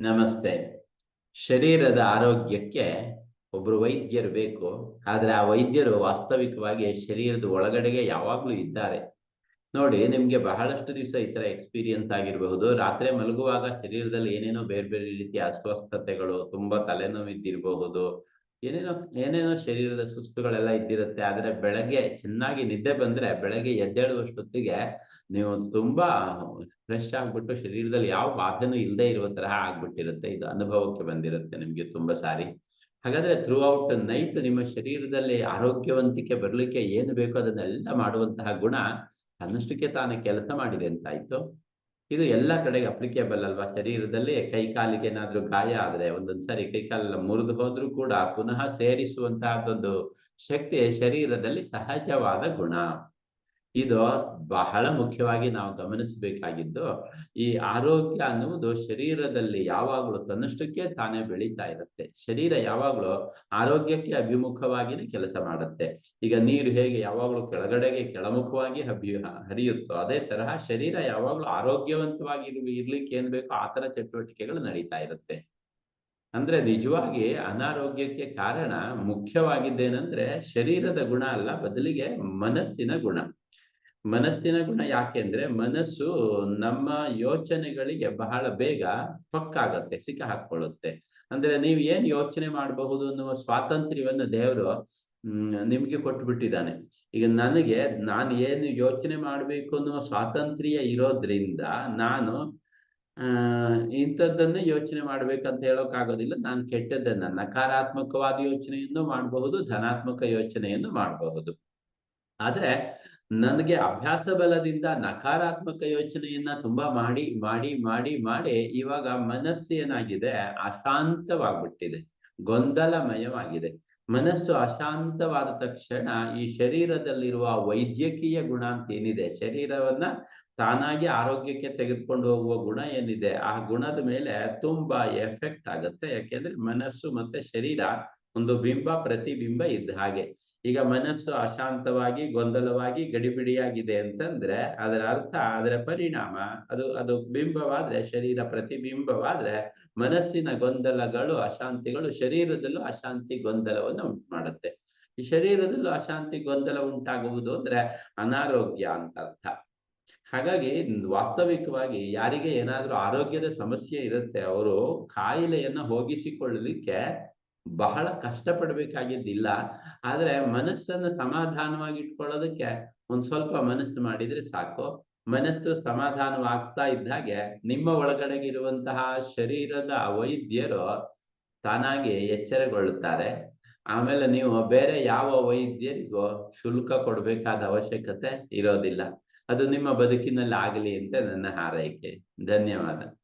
ನಮಸ್ತೆ. ಶರೀರದ ಆರೋಗ್ಯಕ್ಕೆ ಒಬ್ರು ವೈದ್ಯರು ಬೇಕು, ಆದ್ರೆ ಆ ವೈದ್ಯರು ವಾಸ್ತವಿಕವಾಗಿ ಶರೀರದ ಒಳಗಡೆಗೆ ಯಾವಾಗ್ಲೂ ಇದ್ದಾರೆ. ನೋಡಿ, ನಿಮ್ಗೆ ಬಹಳಷ್ಟು ದಿವಸ ಈ ತರ ಎಕ್ಸ್ಪೀರಿಯನ್ಸ್ ಆಗಿರಬಹುದು. ರಾತ್ರಿ ಮಲಗುವಾಗ ಶರೀರದಲ್ಲಿ ಏನೇನೋ ಬೇರೆ ಬೇರೆ ರೀತಿಯ ಅಸ್ವಸ್ಥತೆಗಳು, ತುಂಬಾ ತಲೆನೋವು ಇದ್ದಿರಬಹುದು ಏನೇನೋ ಏನೇನೋ ಶರೀರದ ಸುಸ್ತುಗಳೆಲ್ಲ ಇದ್ದಿರುತ್ತೆ, ಆದ್ರೆ ಬೆಳಗ್ಗೆ ಚೆನ್ನಾಗಿ ನಿದ್ದೆ ಬಂದ್ರೆ ಬೆಳಗ್ಗೆ ಎದ್ದೇಳುವಷ್ಟೊತ್ತಿಗೆ ನೀವು ತುಂಬಾ ಫ್ರೆಶ್ ಆಗ್ಬಿಟ್ಟು ಶರೀರದಲ್ಲಿ ಯಾವ ಬಾಧೆನೂ ಇಲ್ಲದೆ ಇರುವ ತರಹ ಆಗ್ಬಿಟ್ಟಿರುತ್ತೆ. ಇದು ಅನುಭವಕ್ಕೆ ಬಂದಿರುತ್ತೆ ನಿಮ್ಗೆ ತುಂಬಾ ಸಾರಿ. ಹಾಗಾದ್ರೆ ಥ್ರೂ ಔಟ್ ನೈಟ್ ನಿಮ್ಮ ಶರೀರದಲ್ಲಿ ಆರೋಗ್ಯವಂತಿಕೆ ಬರ್ಲಿಕ್ಕೆ ಏನು ಬೇಕೋ ಅದನ್ನೆಲ್ಲ ಮಾಡುವಂತಹ ಗುಣ ತನ್ನಷ್ಟಕ್ಕೆ ತಾನೇ ಕೆಲಸ ಮಾಡಿದೆ ಅಂತಾಯ್ತು. ಇದು ಎಲ್ಲ ಕಡೆಗೆ ಅಪ್ಲಿಕೇಬಲ್ ಅಲ್ವಾ? ಶರೀರದಲ್ಲಿ ಕೈ ಕಾಲಿಗೆ ಏನಾದ್ರೂ ಗಾಯ ಆದ್ರೆ ಒಂದೊಂದ್ ಸರಿ ಕೈ ಕಾಲೆಲ್ಲ ಮುರಿದು ಹೋದ್ರೂ ಕೂಡ ಪುನಃ ಸೇರಿಸುವಂತಹದ್ದೊಂದು ಶಕ್ತಿ ಶರೀರದಲ್ಲಿ ಸಹಜವಾದ ಗುಣ. ಇದು ಬಹಳ ಮುಖ್ಯವಾಗಿ ನಾವು ಗಮನಿಸಬೇಕಾಗಿದ್ದು, ಈ ಆರೋಗ್ಯ ಅನ್ನುವುದು ಶರೀರದಲ್ಲಿ ಯಾವಾಗಲೂ ತನ್ನಷ್ಟಕ್ಕೆ ತಾನೇ ಬೆಳೀತಾ ಇರುತ್ತೆ. ಶರೀರ ಯಾವಾಗಲೂ ಆರೋಗ್ಯಕ್ಕೆ ಅಭಿಮುಖವಾಗಿನೇ ಕೆಲಸ ಮಾಡುತ್ತೆ. ಈಗ ನೀರು ಹೇಗೆ ಯಾವಾಗಲೂ ಕೆಳಗಡೆಗೆ ಕೆಳಮುಖವಾಗಿ ಹರಿಯುತ್ತೋ ಅದೇ ತರಹ ಶರೀರ ಯಾವಾಗಲೂ ಆರೋಗ್ಯವಂತವಾಗಿ ಇರ್ಲಿಕ್ಕೆ ಏನ್ ಬೇಕೋ ಆ ತರ ಚಟುವಟಿಕೆಗಳು ನಡೀತಾ ಇರುತ್ತೆ. ಅಂದ್ರೆ ನಿಜವಾಗಿ ಅನಾರೋಗ್ಯಕ್ಕೆ ಕಾರಣ ಮುಖ್ಯವಾಗಿದ್ದೇನೆಂದ್ರೆ ಶರೀರದ ಗುಣ ಅಲ್ಲ, ಬದಲಿಗೆ ಮನಸ್ಸಿನ ಗುಣ. ಮನಸ್ಸಿನ ಗುಣ ಯಾಕೆಂದ್ರೆ ಮನಸ್ಸು ನಮ್ಮ ಯೋಚನೆಗಳಿಗೆ ಬಹಳ ಬೇಗ ಪಕ್ಕಾಗತ್ತೆ, ಸಿಕ್ಕ ಹಾಕೊಳ್ಳುತ್ತೆ ಅಂದ್ರೆ ನೀವು ಏನ್ ಯೋಚನೆ ಮಾಡಬಹುದು ಅನ್ನುವ ಸ್ವಾತಂತ್ರ್ಯವನ್ನು ದೇವರು ನಿಮ್ಗೆ ಕೊಟ್ಟು ಬಿಟ್ಟಿದ್ದಾನೆ ಈಗ ನನಗೆ ನಾನು ಏನು ಯೋಚನೆ ಮಾಡ್ಬೇಕು ಅನ್ನುವ ಸ್ವಾತಂತ್ರ್ಯ ಇರೋದ್ರಿಂದ ನಾನು, ಆ, ಇಂಥದ್ದನ್ನೇ ಯೋಚನೆ ಮಾಡ್ಬೇಕಂತ ಹೇಳೋಕ್ ಆಗೋದಿಲ್ಲ ನಾನು ಕೆಟ್ಟದ್ದನ್ನ ನಕಾರಾತ್ಮಕವಾದ ಯೋಚನೆಯನ್ನು ಮಾಡಬಹುದು, ಧನಾತ್ಮಕ ಯೋಚನೆಯನ್ನು ಮಾಡಬಹುದು. ಆದ್ರೆ ನನಗೆ ಅಭ್ಯಾಸ ಬಲದಿಂದ ನಕಾರಾತ್ಮಕ ಯೋಚನೆಯನ್ನ ತುಂಬಾ ಮಾಡಿ ಮಾಡಿ ಮಾಡಿ ಮಾಡಿ ಇವಾಗ ಮನಸ್ಸು ಏನಾಗಿದೆ? ಅಶಾಂತವಾಗ್ಬಿಟ್ಟಿದೆ. ಗೊಂದಲಮಯವಾಗಿದೆ. ಮನಸ್ಸು ಅಶಾಂತವಾದ ತಕ್ಷಣ ಈ ಶರೀರದಲ್ಲಿರುವ ವೈದ್ಯಕೀಯ ಗುಣ ಅಂತ ಏನಿದೆ? ಶರೀರವನ್ನ ತಾನಾಗಿ ಆರೋಗ್ಯಕ್ಕೆ ತೆಗೆದುಕೊಂಡು ಹೋಗುವ ಗುಣ ಏನಿದೆ? ಆ ಗುಣದ ಮೇಲೆ ತುಂಬಾ ಎಫೆಕ್ಟ್ ಆಗುತ್ತೆ. ಯಾಕೆಂದ್ರೆ ಮನಸ್ಸು ಮತ್ತೆ ಶರೀರ ಒಂದು ಬಿಂಬ, ಪ್ರತಿಬಿಂಬ ಇದ್ದ ಹಾಗೆ. ಈಗ ಮನಸ್ಸು ಅಶಾಂತವಾಗಿ, ಗೊಂದಲವಾಗಿ, ಗಡಿಬಿಡಿಯಾಗಿದೆ ಅಂತಂದ್ರೆ ಅದರ ಅರ್ಥ, ಅದರ ಪರಿಣಾಮ, ಅದು ಅದು ಬಿಂಬವಾದ್ರೆ, ಶರೀರ ಪ್ರತಿಬಿಂಬವಾದ್ರೆ ಮನಸ್ಸಿನ ಗೊಂದಲಗಳು, ಅಶಾಂತಿಗಳು ಶರೀರದಲ್ಲೂ ಅಶಾಂತಿ ಗೊಂದಲವನ್ನು ಉಂಟು ಮಾಡುತ್ತೆ ಈ ಶರೀರದಲ್ಲೂ ಅಶಾಂತಿ ಗೊಂದಲ ಉಂಟಾಗುವುದು ಅಂದ್ರೆ ಅನಾರೋಗ್ಯ ಅಂತ ಅರ್ಥ. ಹಾಗಾಗಿ ವಾಸ್ತವಿಕವಾಗಿ ಯಾರಿಗೆ ಏನಾದ್ರೂ ಆರೋಗ್ಯದ ಸಮಸ್ಯೆ ಇರುತ್ತೆ, ಅವರು ಕಾಯಿಲೆಯನ್ನ ಹೋಗಿಸಿಕೊಳ್ಳಲಿಕ್ಕೆ ಬಹಳ ಕಷ್ಟಪಡ್ಬೇಕಾಗಿದ್ದಿಲ್ಲ. ಆದ್ರೆ ಮನಸ್ಸನ್ನು ಸಮಾಧಾನವಾಗಿ ಇಟ್ಕೊಳ್ಳೋದಕ್ಕೆ ಒಂದ್ ಸ್ವಲ್ಪ ಮನಸ್ಸು ಮಾಡಿದ್ರೆ ಸಾಕು. ಮನಸ್ಸು ಸಮಾಧಾನವಾಗ್ತಾ ಇದ್ದಾಗೆ ನಿಮ್ಮ ಒಳಗಡೆಗಿರುವಂತಹ ಶರೀರದ ವೈದ್ಯರು ತಾನಾಗಿ ಎಚ್ಚರಗೊಳ್ಳುತ್ತಾರೆ. ಆಮೇಲೆ ನೀವು ಬೇರೆ ಯಾವ ವೈದ್ಯರಿಗೂ ಶುಲ್ಕ ಕೊಡ್ಬೇಕಾದ ಅವಶ್ಯಕತೆ ಇರೋದಿಲ್ಲ. ಅದು ನಿಮ್ಮ ಬದುಕಿನಲ್ಲಿ ಆಗಲಿ ಅಂತ ನನ್ನ ಹಾರೈಕೆ. ಧನ್ಯವಾದ.